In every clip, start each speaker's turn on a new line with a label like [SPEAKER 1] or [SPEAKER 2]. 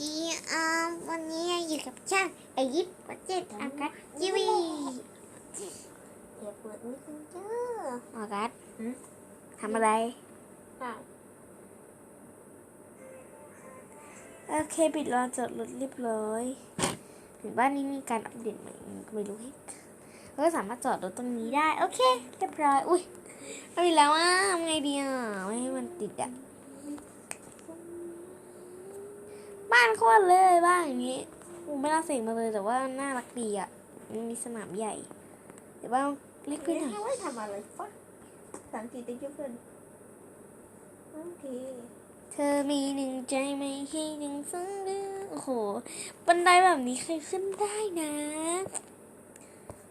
[SPEAKER 1] ดีอ่าวันนี้อยู่กับช่างไอยิปประเจ็ดอากาศทีวี
[SPEAKER 2] เดี๋ยวเปิดนิดนึงจ้า
[SPEAKER 1] อากาศ
[SPEAKER 2] หืม
[SPEAKER 1] ทำอะไร
[SPEAKER 2] ค่ะ
[SPEAKER 1] โอเคปิดลานจอดรถเรียบร้อยถึงบ้านนี้มีการอัปเดตใหม่ก็ไม่รู้เราก็สามารถจอดรถตรงนี้ได้ โอเคเรียบร้อย อุ้ยไม่มีแล้วอะทำไงดีอะไม่ให้มันติดอะ บ้านโคตรเลยบ้านอย่างนี้อูไม่น่าเสกมาเลยแต่ว่าน่ารักดีอะมันมีสนามใหญ่แต่ว่าเล็กไป
[SPEAKER 2] ไม่
[SPEAKER 1] หน่อย
[SPEAKER 2] ให้ไว้ทำอะไรฟะสังกีติ๊กยุบเกินโอเค
[SPEAKER 1] เธอมีหนึ่งใจไม่ใช่หนึ่งสองเดือนโอ้โห บันไดแบบนี้ใครขึ้นได้นะ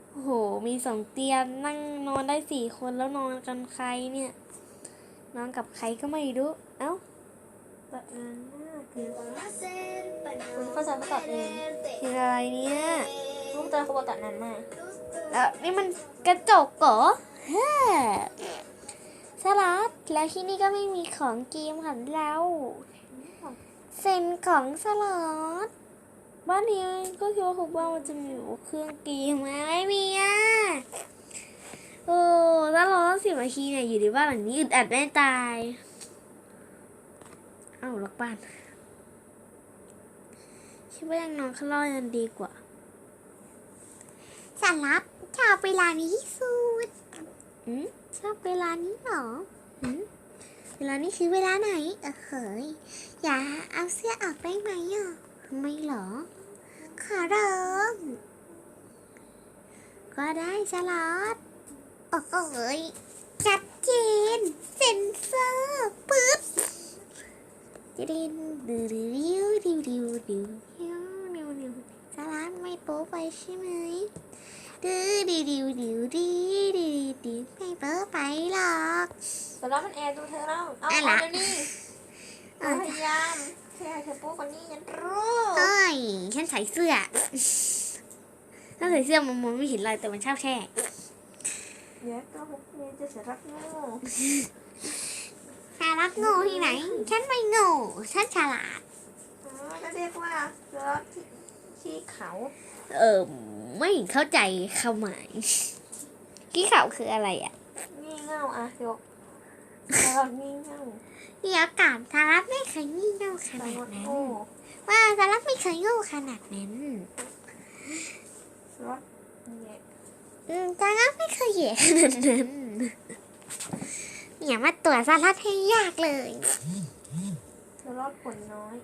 [SPEAKER 1] โอ้โห มีสองเตียงนั่งนอนได้สี่คนแล้วนอนกันใครเนี่ย นอนกับใครก็ไม่รู้ เอ้า
[SPEAKER 2] ตัดงานหน้า คือคุณเข้าใจเขาตัดเอง
[SPEAKER 1] คืออะไรเนี่ย
[SPEAKER 2] ลูกตาเขาบอกตัดนานมาก
[SPEAKER 1] แล้วนี่มันกระจกเหรอเฮ้สลัดแล้วที่นี่ก็ไม่มีของเกมของเราเซ็นของสลัดบ้านนี้ก็คิดว่าคุกบ้านมันจะมีเครื่องเกมไหมไม่มีอะโอ้ถ้ารอตั้งสิบนาทีเนี่ยอยู่ในบ้านหลังนี้อึดอัดแน่ตาย เอ้าล็อกบ้าน คิดว่ายังนอนข้างนอกยังดีกว่าสารับชอบเวลานี้ที่สุดอืมชอบเวลานี้เหรออืมเวลานี้คือเวลาไหนเออเฮ้ยอย่าเอาเสื้อออกได้ไหมอะทำไมเหรอขอร้องก็ได้สลัดโอ้โหยชัดเจนเซ็นเซอร์ปึ๊บ ดิลินดิลิวดิวดิวดิวดิวดิวดิวสาระไม่โป๊ไปใช่ไหมดิดิดิวดิวดิดิดิไม่โป๊ไปหรอก
[SPEAKER 2] สาระมันแอร์ดูเธอแล้วเอาเอาเดี๋ยวนี้พยายามเธอเธอโป๊คนนี้ยันรู้
[SPEAKER 1] เอ้ยฉันใส่เสื้อถ้าใส่เสื้อมันมองไม่เห็นเลยแต่มันชอบแช่
[SPEAKER 2] เดี๋ยวกนี้จะสารัะงู
[SPEAKER 1] ฉลาดโง่ที่ไหน ฉันไม่โง่ ฉันฉลาด
[SPEAKER 2] อ๋อก็เรียกว่าเสือที่ที่เขา
[SPEAKER 1] เออไม่เข้าใจคำหมายกี้ขาวคืออะไรอะ
[SPEAKER 2] งี่เง่าอะยกเรางี่เง่า
[SPEAKER 1] เดี๋ยวก่อนสารัตไม่เคยงี่เง่าข
[SPEAKER 2] สา
[SPEAKER 1] นาด
[SPEAKER 2] ร
[SPEAKER 1] นั้น
[SPEAKER 2] โง่
[SPEAKER 1] ว่าสารัตไม่เคยโง่ขนาดนั้น
[SPEAKER 2] รถเนี่ย
[SPEAKER 1] อืมสารัตไม่เคยแย่ขนาดนั้น อย่ามาตรวจสารัตให้ยากเลย
[SPEAKER 2] เธอรอดขนน้อย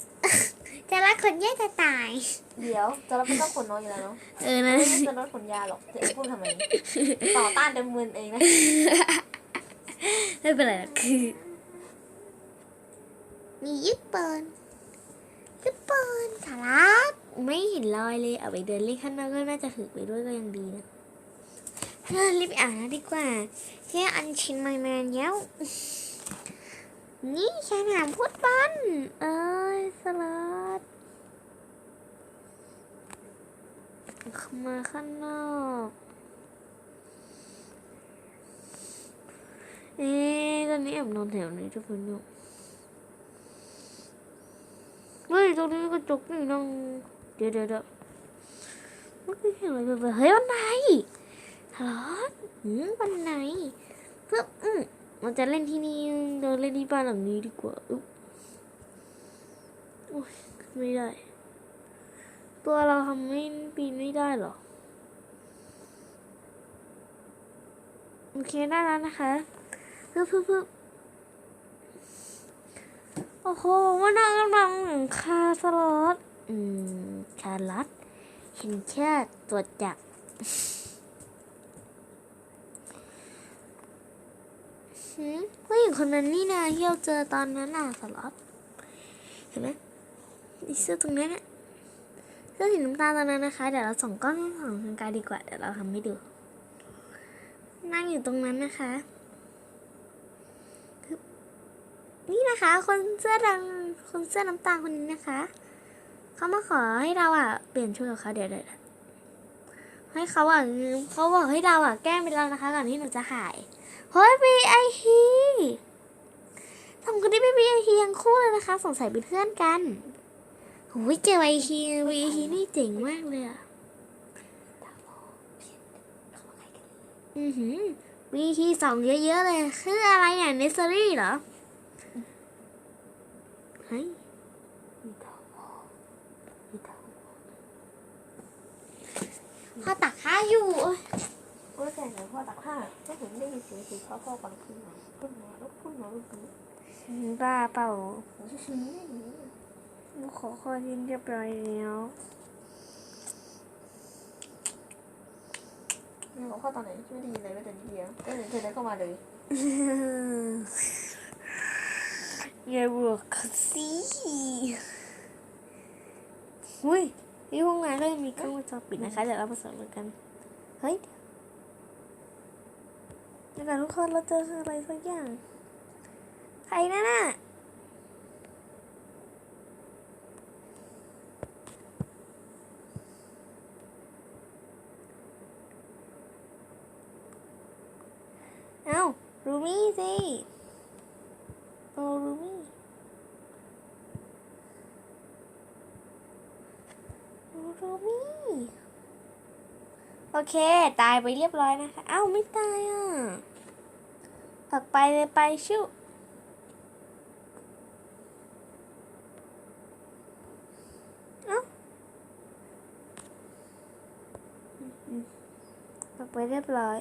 [SPEAKER 1] จะรักคนแย่จะตาย
[SPEAKER 2] เดี๋ยวจะรับไม่ต้องขนน้อยอยู่แล้วเนาะ
[SPEAKER 1] เออนะ
[SPEAKER 2] ไม่ใช่จะลดขนยาหรอกจะเองพูดทำไม ต่อต้านเดิมมืนเองนะ
[SPEAKER 1] ไม่เป็นไรหรอกคือ มียึดปืนยึดปืนสารัตไม่เห็นรอยเลย เอาไปเดินเล่นข้างนอกก็น่าจะถือไปด้วยก็ยังดีนะ เฮ้ยรีบอ่านนะดีกว่าแค่อันชินมานานแล้ว นี่สนามฟุตบอลเอ้ยสลัดมาข้างนอกเอ๊ตอนนี้แอบนอนแถวไหนทุกคนอยู่เฮ้ยตรงนี้กระจกนี่น้องเดี๋ยวเดี๋ยวเดี๋ยวมันคือเห็นอะไรแบบเฮ้ยวันไหน ฮัลโหลหืมวันไหนเพิ่มอืมมันจะเล่นที่นี่เดินเล่นที่บ้านหลังนี้ดีกว่าอุ๊บโอ้ยไม่ได้ ตัวเราทำไม่ปีนไม่ได้หรอ โอเคได้แล้วนะคะเพิ่มเพิ่มเพิ่มโอ้โหมันน่ากำลังคาสลอตอืมชาลัดเห็นแค่ตัวจัก หืมผู้หญิงคนนั้นนี่นะที่เราเจอตอนนั้นน่ะสล็อตเห็นไหมมีเสื้อตรงนั้นน่ะเสื้อสีน้ำตาลตอนนั้นนะคะ เดี๋ยวเราส่องกล้องส่องทางกายดีกว่า เดี๋ยวเราทำให้ดู นั่งอยู่ตรงนั้นนะคะนี่นะคะ คนเสื้อดำคนเสื้อน้ำตาลคนนี้นะคะ เขามาขอให้เราอะ เปลี่ยนชุดกับเขาเดี๋ยวเดี๋ยวเดี๋ยวให้เขาอะเขาบอกให้เราอะแกล้งเป็นเรานะคะก่อนที่หนูจะหาย เฮ้ยบีไอฮีทำคนที่ไม่บีไอฮียังคู่เลยนะคะ สงสัยเป็นเพื่อนกันโอ้ยเจอไวทีไวทีนี่เจ๋งมากเลยอะอือหือวีทีสองเยอะๆเลย คืออะไรเนี่ยเนสซอรี่เหรอเฮ้ยพ่อตักข้าอยู่
[SPEAKER 2] แต่หนพ่อตักผ้าก็เห็นได้ยินเสียงสีพ่อพ่อฟังขึ้นมาขึ้นมาแล้วขึ้นมาแล้วขึ้น
[SPEAKER 1] บ้าเปล่า
[SPEAKER 2] ผมจะซื้อได้ยังไง
[SPEAKER 1] ลูขอข้อที่เรียบร้อยแล้ว
[SPEAKER 2] เนี่ยบอกพ่อตอนไหนไม่ได้ยินเลยแม้แต่นิดเดียวเห็นเธอเดินเข้ามาเลย
[SPEAKER 1] อย่าบวกสิหุ้ยที่ห้องน้ำก็ยังมีกล้องวงจรปิดนะคะเดี๋ยวเรามาสำรวจกัน เฮ้ย ดี๋ยวก่อนทุกคนเราเจออะไรสักอย่าง ใครนั่นน่ะเอ้ารูมี่สิโอ้รูมี่รูมี่ โอเค ตายไปเรียบร้อยนะคะ เอ้า ไม่ตายอะ ผักไปเลยไปชิวเอ้าผลักไปเรียบร้อย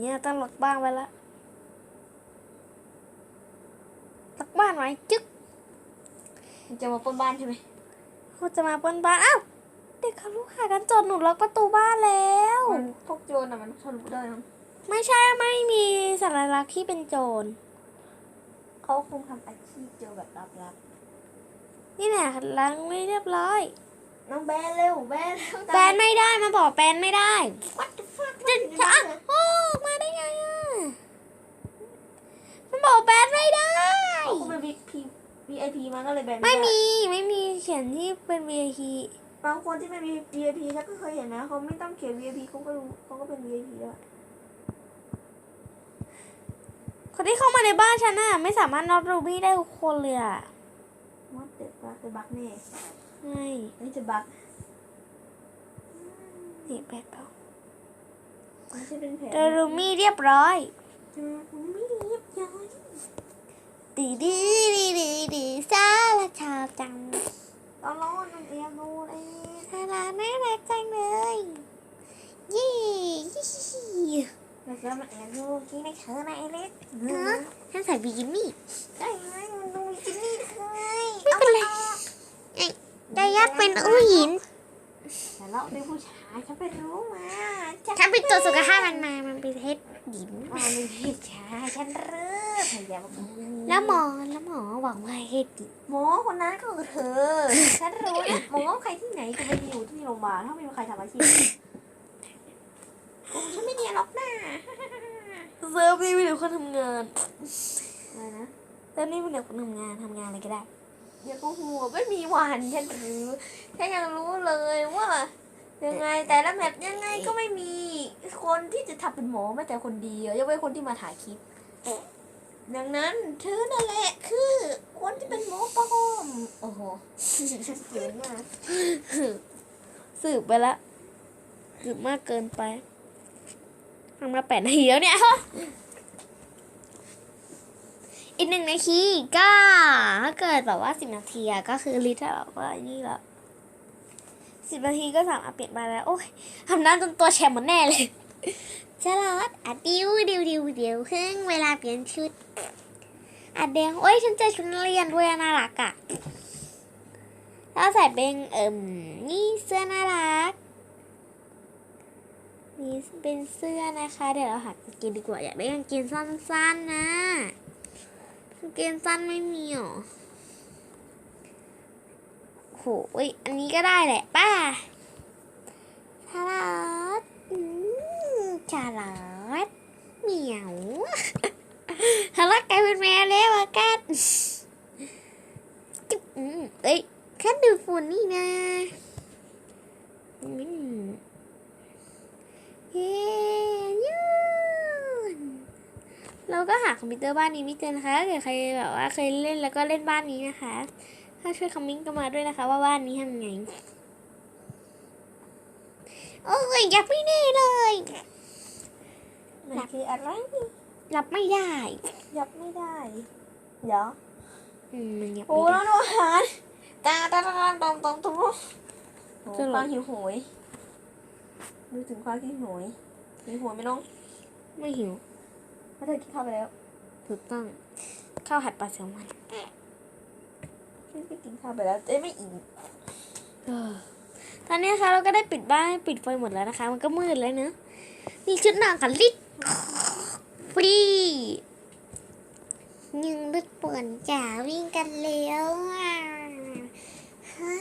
[SPEAKER 1] เนี่ยต้องล็อกบ้านไว้ละล็อกบ้านไว้จึ๊ก
[SPEAKER 2] จะมาป้นบ้านใช่ไหม
[SPEAKER 1] เขาจะมาป้นบ้าน อ้าว เด็กเขาลูกหากันจนหนูล็อกประตูบ้านแล้ว
[SPEAKER 2] มันพวกโจรอะมันทะลุได้นะ
[SPEAKER 1] ไม่ใช่ไม่มีสัญลักษณ์ที่เป็นโจร
[SPEAKER 2] เขาคงทำอาชีพโจรแบบลับ
[SPEAKER 1] นี่แหละล้างไม่เรียบร้อย
[SPEAKER 2] ๆน้องแบนเร็วแบนเร็ว
[SPEAKER 1] แบนไม่ได้มาบอกแบนไม่ได้
[SPEAKER 2] วัดฟัก
[SPEAKER 1] จะจะอะโอ้มาได้ไงอะมันบอกแบนไม่ได้
[SPEAKER 2] เขาเป็น VIP VIP มาก็เลยแบน
[SPEAKER 1] ไม่
[SPEAKER 2] ด้
[SPEAKER 1] มีไม่มีเขียนที่เป็น VIP
[SPEAKER 2] บางคนที่ไม่มี VIP ฉันก็เคยเห็นนะเขาไม่ต้องเขียน VIP เขาก็รู้เขาก็เป็น VIP แล้ว
[SPEAKER 1] คนที่เข้ามาในบ้านฉันน่ะไม่สามารถน็อตรูบี้ได้ทุกคนเลยอะ
[SPEAKER 2] วัดเด็ดบักจะบักแน่
[SPEAKER 1] ใช่
[SPEAKER 2] นี่จะบัก
[SPEAKER 1] นี่แปดเปล่า
[SPEAKER 2] ไม่ใช่เป็นแผล
[SPEAKER 1] เดรูมี่เรียบร้อย
[SPEAKER 2] จะไม่เรียบร้อย
[SPEAKER 1] ดีดีดีดีดีซาลาชาจัง
[SPEAKER 2] ตอนร้อนมันเอียงดูเลย
[SPEAKER 1] ซาลาน่ารักจังเลยยี่ยี่
[SPEAKER 2] แล้วก็มันเอียงดูที่ในเธอในเล็ก
[SPEAKER 1] ฮะฉันใส่บิกินี่
[SPEAKER 2] ได้ไหมมันดูจินนี่เลย
[SPEAKER 1] ไม่เป็นไรได้ยักเป็นอุ้ยหิน
[SPEAKER 2] แต่เราเป็นผู้ชายฉันไปรู้มา
[SPEAKER 1] ฉันไปตรวจสุขภาพมันมา มันเป็นเพชรหิน
[SPEAKER 2] ว่าเป็นผู้ชายฉันเริ่มพยายาม
[SPEAKER 1] แล้วหมอแล้วหมอบอกว่าเพชรหิน
[SPEAKER 2] หมอคนนั้นก็คือเธอ ฉันรู้นะหมอใครที่ไหนจะไปอยู่ที่โรงพยาบาลถ้าไม่มีใครทำอาชีพกูฉันไม่เนียนหรอกนะ
[SPEAKER 1] เซิร์ฟนี่ไม่รู้คนทำงาน
[SPEAKER 2] อะไรนะ
[SPEAKER 1] เซิร์ฟนี่ไม่รู้คนทำงานทำงานอะไรก็ได้
[SPEAKER 2] อย่าโกหัวไม่มีวันฉันรู้ฉันยังรู้เลยว่ายังไงแต่ละแมปยังไงก็ไม่มีคนที่จะทำเป็นหมอแม้แต่คนเดียวยกเว้นคนที่มาถ่ายคลิป ดังนั้นเธอนั่นแหละคือคนที่เป็นหมอปลอมโอ้โหเกินมาก
[SPEAKER 1] สืบไปละสืบมากเกินไปทำมาแปดนาทีแล้วเนี่ยอีกหนึ่งนาทีก็ถ้าเกิดแบบว่าสิบนาทีอะก็คือลิตรแบบว่านี่ละสิบนาทีก็สามารถเปลี่ยนมาแล้ว โอ้ยทำน้าจนตัวแฉมหมดแน่เลย ฉลอดอะดิวดิวดิวเดี๋ยวครึ่งเวลาเปลี่ยนชุดอะเดียวโอ้ยฉันเจอชุดนักเรียนด้วยน่ารักอะแล้วใส่เป็นเอิ่มนี่เสื้อน่ารักนี่เป็นเสื้อนะคะ เดี๋ยวเราหากางเกงดีกว่าอยากได้กางเกงสั้นๆนะกางเกงสั้นไม่มีหรอโหยอันนี้ก็ได้แหละป้าชาลอต อืมชาลอตเหมียวชาลอตกลายเป็นแมวแล้วอะกันจุ๊บเอ้ยแค่ดูฝุ่นนี่นะเฮ้ยยนเราก็หาคอมพิวเตอร์บ้านนี้ไม่เจอนะคะเกิดใครแบบว่าเคยเล่นแล้วก็เล่นบ้านนี้นะคะ ถ้าช่วยคอมเมนต์กันมาด้วยนะคะ ว่าบ้านนี้ทำยังไง โอ้ยอยับไม่ได้เลย
[SPEAKER 2] มันคืออะไร
[SPEAKER 1] รับไม่ได้
[SPEAKER 2] ยับไม่ได้เดี๋ยว
[SPEAKER 1] อืมมันยับ
[SPEAKER 2] โอ้
[SPEAKER 1] ไม่
[SPEAKER 2] แล้
[SPEAKER 1] ได้
[SPEAKER 2] วอาหารตาตาตาตาตอมตอมตอมโอ้
[SPEAKER 1] จะหรอ
[SPEAKER 2] ความหิวโหยดูถึงความหิวโหยหิวโหยไหมน้อง
[SPEAKER 1] ไม่หิว
[SPEAKER 2] เพราะเธอกินข้าวไปแล้ว
[SPEAKER 1] ถูกต้องข้าวผัดปลาแซลมอน
[SPEAKER 2] ฉันก็กินข้าวไปแล้วเอ้ยไม่อิ่ม
[SPEAKER 1] ตอนนี้นะคะเราก็ได้ปิดบ้านปิดไฟหมดแล้วนะคะ มันก็มืดแล้วเนอะมีชุดนอนกับลิศฟรียังลึกป่วนจ๋าวิ่งกันเร็วอะฮ่า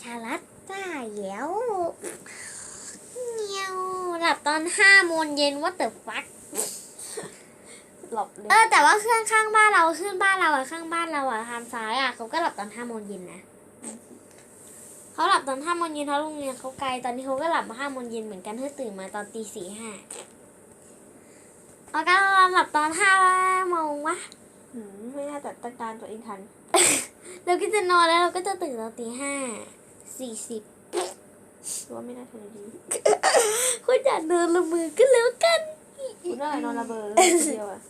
[SPEAKER 1] ชาลัดจ้าเหียวเงียวหลับตอนห้าโมงเย็นว่าเตอฟัก
[SPEAKER 2] หลับเลย
[SPEAKER 1] เออแต่ว่าเครื่องข้างบ้านเราเครื่องบ้านเราอะข้างบ้านเราอะทางซ้ายอะเขาก็หลับตอนห้าโมงเย็นนะ เขาหลับตอนห้าโมงเย็นเพราะโรงเรียนเขาไกลตอนนี้เขาก็หลับมาห้าโมงเย็นเหมือนกันเพื่อตื่นมาตอนตีสี่ห้าเอาก็หลับตอนห้าโมงวะ
[SPEAKER 2] หืมไม่น่าจะตั้งการตัวเองทัน
[SPEAKER 1] เราก็จะนอนแล้วเราก็จะตื่นตอนตีห้าสี่สิบ
[SPEAKER 2] คิดว่าไม่น่าทันอยู่ดี
[SPEAKER 1] คุณอยากเดินละมือก็แล้วกัน
[SPEAKER 2] คุณน่าจะนอนระเบิดเลยคนเดียวอะ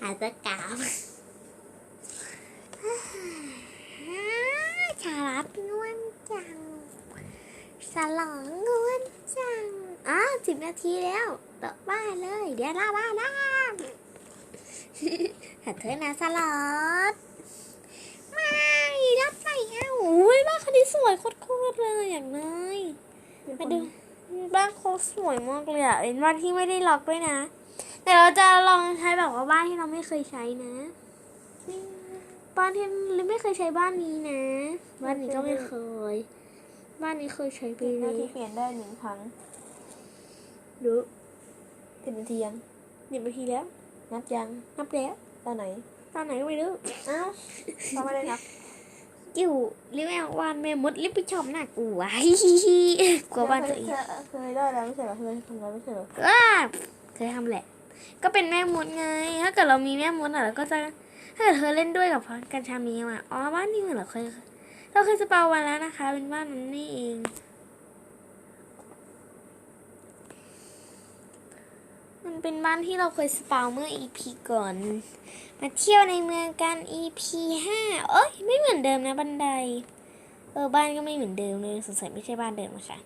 [SPEAKER 1] หาตะกาวชาลัดง่วน จัง สลองงวนจังอ๋อสิบนาทีแล้วต่อบ้านเลย เดี๋ยวลาบ้านนะหัดเถอะนะสลอดไม่รับไม่เอาโอ้ยบ้านคันนี้สวยโคตรเลยอย่างน้ยมาดูบ้านเขาสวยมากเลยอะเป็นบ้านที่ไม่ได้ล็อกด้วยนะ แต่เราจะลองใช้แบบว่าบ้านที่เราไม่เคยใช้นะ บ้านที่ไม่เคยใช้บ้านนี้นะ บ้านนี้ก็ไม่เคย บ้านนี้เคยใช้ไป
[SPEAKER 2] เป็นห
[SPEAKER 1] เล
[SPEAKER 2] น้ายที่เปลี่ยนได้หนึ่งครั้ง
[SPEAKER 1] ดู
[SPEAKER 2] สิบนาทียัง
[SPEAKER 1] หนึ่งนาทีแล้ว
[SPEAKER 2] นับยัง
[SPEAKER 1] นับแล้ว
[SPEAKER 2] ตอนไหน
[SPEAKER 1] ตอนไหนก็ไม่รู้
[SPEAKER 2] เอ้าทำไมได้นับ
[SPEAKER 1] อยู่ริแมววานแม่มดลิปไปชอบหน้ากลัวกลัวบ้านตัวเอง
[SPEAKER 2] เคยเคยได้แล้วไม่ใช่เหรอเคยทำแล้วไม่ใช่เหรอ
[SPEAKER 1] ว้าเคยทำแหละ ก็เป็นแม่มดไง ถ้าเกิดเรามีแม่มดอะเราก็จะ ถ้าเกิดเธอเล่นด้วยกับพรกัญชามีอะอ๋อบ้านนี้เหมือนเราเคยเราเคยสปาวันแล้วนะคะ เป็นบ้านนั้นนี่เองมันเป็นบ้านที่เราเคยสปาเมื่อ EP ก่อน มาเที่ยวในเมืองกัน EP ห้าเอ้ยไม่เหมือนเดิมนะบันได เออบ้านก็ไม่เหมือนเดิมเลยสงสัยไม่ใช่บ้านเดิมนะคะ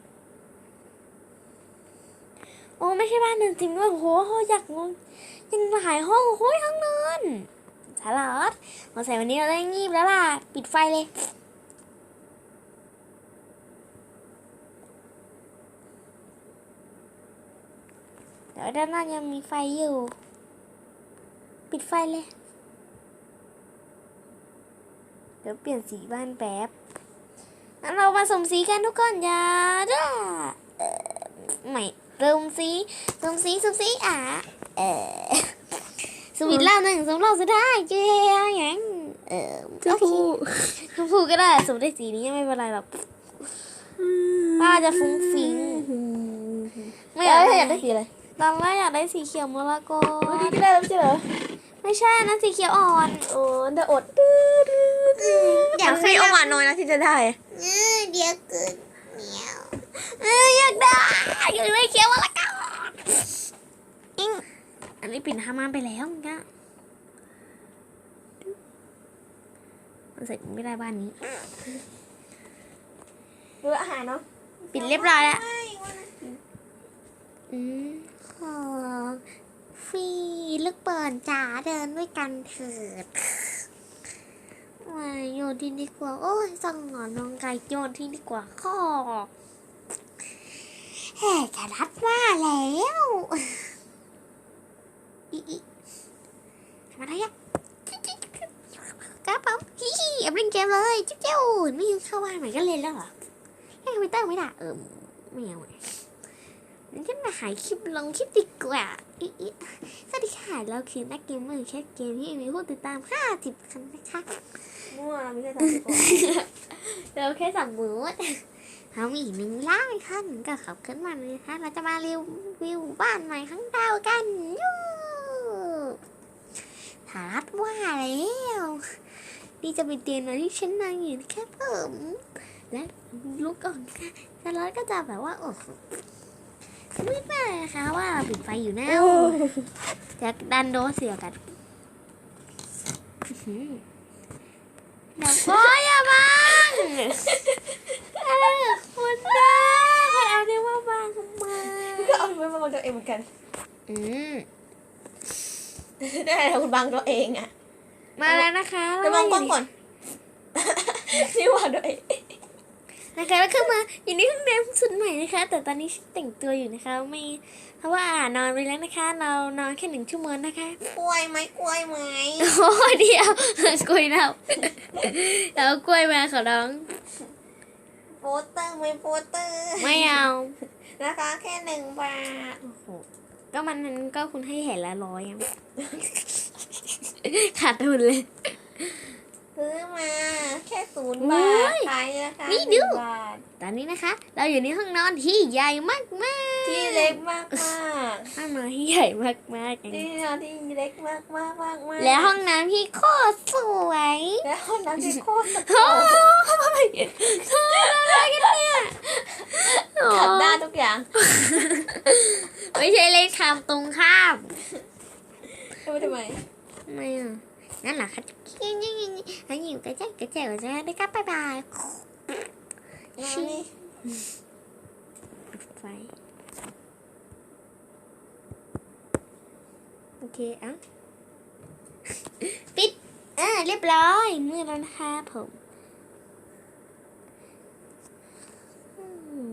[SPEAKER 1] โอ้ไม่ใช่บ้านเดิมจริงด้วยโอ้โหอยากงงยังหลายห้องโอ้ยห้องนอน สาลอดสงสัยวันนี้เราได้งีบแล้วล่ะ ปิดไฟเลยเดี๋ยวด้านหน้ายังมีไฟอยู่ ปิดไฟเลย เดี๋ยวเปลี่ยนสีบ้านแป๊บงั้นเรามาสมสีกันทุกคนอย่าด้าเออไม่เริ่มสีสมสีสมสีอะเออ สวิตช์เล่าหนึ่งสมเราสุดท้ายเจ๊ยังเออ
[SPEAKER 2] ชมพู
[SPEAKER 1] ชมพูก็ได้สมได้สีนี้ไม่เป็นไรหรอกป้าจะฟุ้งฟิ้งไม่อยาก
[SPEAKER 2] เอ้ย
[SPEAKER 1] ได้
[SPEAKER 2] อยากได้สีอะไร
[SPEAKER 1] ตอนแรกอยากได้สีเขียวมรก
[SPEAKER 2] วัน
[SPEAKER 1] ต
[SPEAKER 2] นี้ก็ได้แล้วไม่ใช่เหรอ
[SPEAKER 1] ไม่ใช่นะสีเขียวอ่อน
[SPEAKER 2] โอ้แต่อด
[SPEAKER 1] อยาก
[SPEAKER 2] ใคร
[SPEAKER 1] ให้
[SPEAKER 2] เอาหวานน้อยนะที่จะได้
[SPEAKER 1] เออเดี๋ยวเกินเหนียวเอออยากได้อยากได้เขียวมรกต อันนี้ปิดหามานไปแล้วนะมันใส่ไม่ได้บ้านนี้
[SPEAKER 2] ดูอาหารเนาะ
[SPEAKER 1] ปิดเรียบร้อยแล้วอืมขอฟีลูกเปิดจ๋าเดินด้วยกันเถิดมาโยนที่ดีกว่า โอ้ยสงหอนองไก่โยนที่ดีกว่าข้อแห่จะรัดว่าแล้ว ทำอะไรอะกระเป๋าฮิฮิเอาเล่นเกมเลยจิ๊บเจ้าไม่ยังเข้าบ้านใหม่ก็เล่นแล้วเหรอเล่นคอมพิวเตอร์ไม่ได้เออไม่เอาอะงั้นก็มาหายคลิปลงคลิปดีกว่าอิอิสวัสดีค่ะเราคือนักเกมเมอร์แคสเกมที่มีผู้ติดตาม 50 คนนะคะ
[SPEAKER 2] มั่วไม่ใช่ทำสิก่อน
[SPEAKER 1] เราแค่สั่งมูดเขามีอีกหนึ่งล้านท่านก็ขับขึ้นมาเลยนะคะเราจะมารีวิวบ้านใหม่ข้างดาวกันยู สารัตว่าแล้วนี่จะเป็นเตียงนอนที่ฉันนอนอยู่นะครับผมและลุกก่อนค่ะสารัตก็จะแบบว่าโอ้โหมืดมากเลยนะคะว่าเราปิดไฟอยู่นะจะดันโดเสียกันอื้อหือเดี๋ยวพ่ออย่าบังอะไรกับคุณนะใครเอาเนี่ยว่าบังทำไม
[SPEAKER 2] ก็เอาไปบังตัวเองเหมือนกัน
[SPEAKER 1] อืม
[SPEAKER 2] ได้แล้วคุณบังตัวเองอะ
[SPEAKER 1] มาแล้วนะคะ
[SPEAKER 2] ไปบังกล้องก่อนนี่ว่าตัวเอง
[SPEAKER 1] นะคะแล้วก็มาอยู่ในห้องน้ำสุดใหม่นะคะ แต่ตอนนี้แต่งตัวอยู่นะคะไม่เพราะว่านอนไปแล้วนะคะ เรานอนแค่หนึ่งชั่วโมงนะคะ
[SPEAKER 2] กล้วยไหมกล้วยไหม
[SPEAKER 1] โอ้เดียวกล้วยเราแล้วกล้วยมาขอร้อง
[SPEAKER 2] โปสเตอร์ไหมโปสเตอร์
[SPEAKER 1] ไม่เอา
[SPEAKER 2] นะคะแค่หนึ่งบาท
[SPEAKER 1] โอ้โห ก็มันนั้นก็คุณให้เห็นละร้อยยังขาดทุนเลย
[SPEAKER 2] ซื้อมา แค่ศูนย์
[SPEAKER 1] โอ้
[SPEAKER 2] บาท
[SPEAKER 1] ย
[SPEAKER 2] ขายนะคะ
[SPEAKER 1] นี่
[SPEAKER 2] ห
[SPEAKER 1] ดู
[SPEAKER 2] งบาท
[SPEAKER 1] ตอนนี้นะคะ เราอยู่ในห้องนอนที่ใหญ่มากมาก
[SPEAKER 2] ที่เล็กมากมาก
[SPEAKER 1] ห้องนอนที่ใหญ่มากมาก
[SPEAKER 2] ๆที่นอนที่เล็กมากมากมากมาก
[SPEAKER 1] และห้องน้ำที่โคตรสวย
[SPEAKER 2] และห้องน้ำที่โคตรสก
[SPEAKER 1] โอ้
[SPEAKER 2] ปรก
[SPEAKER 1] ยทำอะไรกันเนี่ย โอ้
[SPEAKER 2] ขัดได้ทุกอย่าง
[SPEAKER 1] ไม่ใช่เลขคำตรงข้าม
[SPEAKER 2] ทำไมทำไม
[SPEAKER 1] ทำไมอะนั่นเหรอคะยิ่งยิ่งยิ่งอันอยู่กระแจกกระแจกกระแจกนะครับบ๊ายบาย
[SPEAKER 2] น้ำนี่
[SPEAKER 1] ปิดไฟโอเคเอะปิดเออเรียบร้อยมือแล้วนะคะผมอืม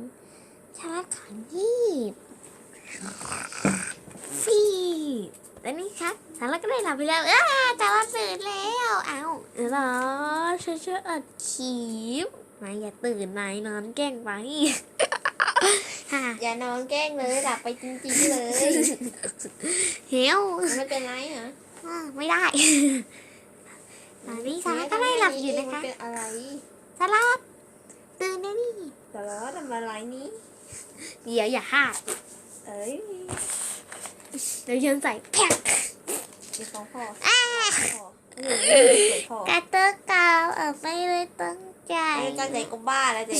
[SPEAKER 1] ชาร์จขันยีบฟีดแล้วนี่ครับสาระก็ได้หลับไปแล้วเอ้าจาระตื่นแล้ว เอ้าเหรอช่วยช่วยอัดขีบนายอย่าตื่นนายนอนแกล้งไปฮ่า
[SPEAKER 2] อย่านอนแกล้งเลยหลับไปจริงๆเลย
[SPEAKER 1] เฮียว
[SPEAKER 2] ไม่เป็นไรเหรอ
[SPEAKER 1] อ่าไม่ได้ตอนนี้สาระก็ได้หลับอยู่นะ
[SPEAKER 2] มั
[SPEAKER 1] คะ
[SPEAKER 2] เป็นอะไร
[SPEAKER 1] สาระตื่นนะนี่
[SPEAKER 2] แต่ว่าทำอะไรนี้
[SPEAKER 1] เดี๋ยวอย่าห้า
[SPEAKER 2] เอ้ย
[SPEAKER 1] เดี๋ยวยันใส่แพ็ค
[SPEAKER 2] มีของพ่อ
[SPEAKER 1] อ่า
[SPEAKER 2] พ่อนี่เปิดพ่อก
[SPEAKER 1] ระตุกกาวเออไม่ได้ตั้งใจ
[SPEAKER 2] ไอ้ตั้งใจก็บ้าแล้วเจ๊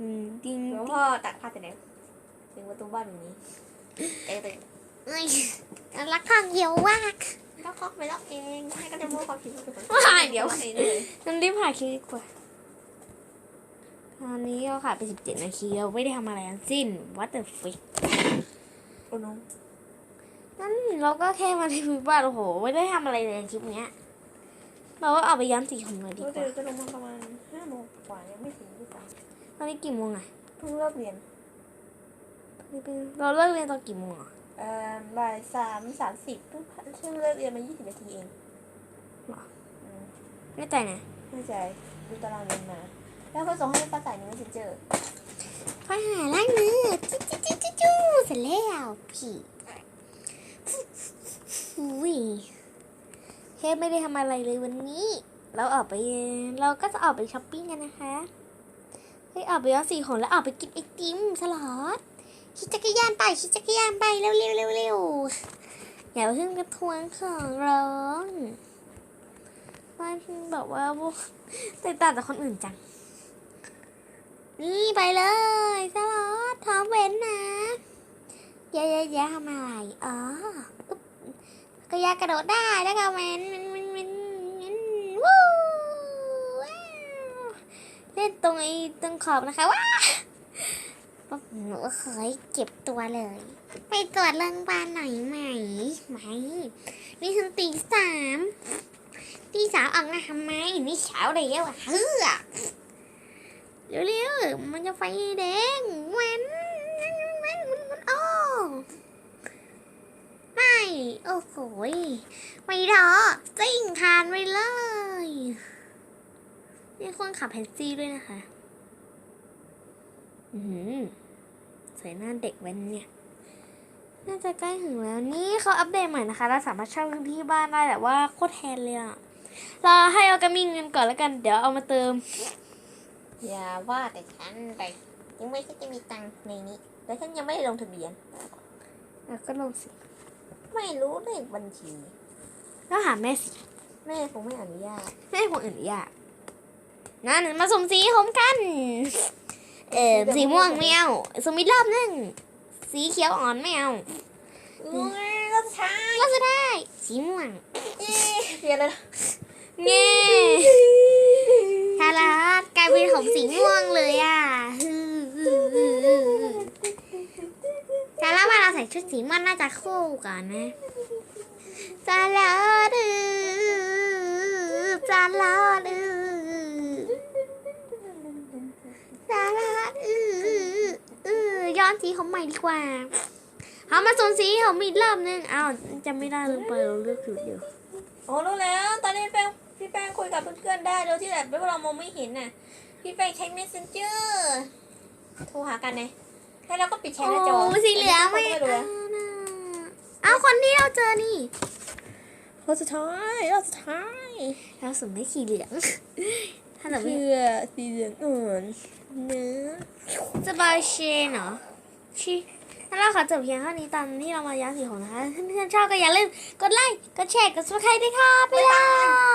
[SPEAKER 1] อืมดิ้ง
[SPEAKER 2] หลวงพ่อตักผ้าแต่ไหนถึงประตูบ้านแบบนี้เอ้ยตื่น
[SPEAKER 1] เอ้ยรักทางเหี่ยวมาก
[SPEAKER 2] ล็อกล็อกไปล็อกเองให้ก็จะรู้ความผิดของตัวเอง
[SPEAKER 1] ว้ายเดี๋ยว
[SPEAKER 2] เองเลย
[SPEAKER 1] งั้นรีบหาคิวดีกว่า ตอนนี้เราขาดไปสิบเจ็ดนาทีเราไม่ได้ทำอะไรทั้งสิ้น what the fuck
[SPEAKER 2] โอ้น้อง
[SPEAKER 1] นั่นเราก็แค่มาที่พื้นบ้านโอ้โห ไม่ได้ทำอะไรเลยในคลิปเนี้ยเราก็เอาไปย้อมสีผมเลยดี
[SPEAKER 2] ก็
[SPEAKER 1] ก
[SPEAKER 2] เดิ
[SPEAKER 1] ว่าน
[SPEAKER 2] ก็ลงมาประมาณห้าโมงกว่ายังไม่ถึงด้วยซ้
[SPEAKER 1] ตอนนี้กี่โมงอะำ
[SPEAKER 2] เพิ่งเลิกเรียน
[SPEAKER 1] เราเลิกเรียนตอนกี่โมงอะ
[SPEAKER 2] เอ่อบ่ายสามสามสิบเพิ่งเพิ่งเลิกเรียนมายี่สิบนาทีเองอืม
[SPEAKER 1] ไม่ใจนะ
[SPEAKER 2] ไม่ใจดูตารางเรียนมา แล้วก็ส่งให้ป้าใส่ใน messenger
[SPEAKER 1] ไฟหาล้างมือจิ๊จิ๊จิ๊จิ๊จู้เสร็จแล้วพี่อุ้ยแค่ไม่ได้ทำอะไรเลยวันนี้ เราออกไปเราก็จะออกไปช้อปปิ้งกันนะคะเฮ้ยออกไปย้อมสีผมแล้วออกไปกินไอติมสลอดขี่จักรยานไปขี่จักรยานไปเร็วเร็วเร็วเร็วอย่าเพิ่งกระทวงของร้องว่าบอกว่าแตกต่างจากคนอื่นจัง นี่ไปเลยสล็อตพร้อมเว้นนะเย้เย้เย้ทำอะไรอ๋อก็ยากระโดดได้แล้วก็เว้นเว้นเว้นเว้นเว้นวู้ว้าวเล่นตรงไอ้ตรงขอบนะคะว้าปุ๊บหนูเคยเก็บตัวเลย ไปตรวจเรื่องบ้านหน่อยไหมไหมนี่คือตีสามตีสามออกมาทำไมนี่เช้าแล้วอะเฮ้อ เร็วๆมันจะไฟแดงแว้นแว้นแว้นมันมันโอ้ไม่โอ้โหยไม่รอจิ้งคานไปเลยนี่คนขับแท็กซี่ด้วยนะคะ อือหือสวยหน้าเด็กแว้นเนี่ยน่าจะใกล้ถึงแล้วนี่เขาอัปเดตใหม่นะคะ เราสามารถเช่าพื้นที่บ้านได้แต่ว่าโคตรแทนเลยอะเราให้เอากระมิ่งเงินก่อนแล้วกัน เดี๋ยวเอามาเติม
[SPEAKER 2] อย่าว่าแต่ฉันไปยังไม่ใช่จะมีตังค์ในนี้ แต่ฉันยังไม่ได้ลงทะเบียน
[SPEAKER 1] แล้วก็ลงสิ
[SPEAKER 2] ไม่รู้เลขบัญชี
[SPEAKER 1] แล้วหาแม่สิ
[SPEAKER 2] แม่คงไม่อนุญาต
[SPEAKER 1] แม่คงอื่นยากนั่นมาสมสีพร้อมกัน เออสีม่วงไม่เอาสมอีกรอบหนึง สีเขียวอ่อนไม่เอา
[SPEAKER 2] อุ้ยก็ใช่
[SPEAKER 1] ก็จะได้สีม่วง
[SPEAKER 2] เย้เรียนเลยนะ
[SPEAKER 1] เง่ทาราสกลายเป็นของสีม่วงเลยอะทาราว่าเราใส่ชุดสีม่วงน่าจะคู่กันนะจาลาดือจาลาดือจาลาดือเออย้อนสีของใหม่ดีกว่าเอามาส่วนสีของมีอีกรอบนึงอ้าวจำไม่ได้ลืมไปเราเลือกผิดอยู่
[SPEAKER 2] โอ้รู้แล้ว ตอนนี้แป้ง พี่แป้งคุยกับเพื่อนๆได้โดยที่แบบพวกเรามองไม่เห็นน่ะ พี่แป้งใช้ messenger โทรหากันไงแล้วเราก็ปิดแชร์หน้าจอ
[SPEAKER 1] โอ้สีเหลืองไม่
[SPEAKER 2] ไม่
[SPEAKER 1] เอา
[SPEAKER 2] รู้
[SPEAKER 1] นะเอาคนที่เราเจอนี่
[SPEAKER 2] คนสุดท้ายเราสุดท้าย
[SPEAKER 1] เราสุ่มได้สีเหลืองถ้าเราไม่
[SPEAKER 2] เพื่อสีเหลืองอ่อนเนื้อ
[SPEAKER 1] จะบายเชนเหรอชิถ้าเราขอจบเพียงเท่านี้ตอนที่เรามาย้ำสีของนะคะเพื่อนๆชอบก็อย่าลืมกดไลค์กดแชร์กดซับสไครต์ด้วยค่ะบ๊ายบาย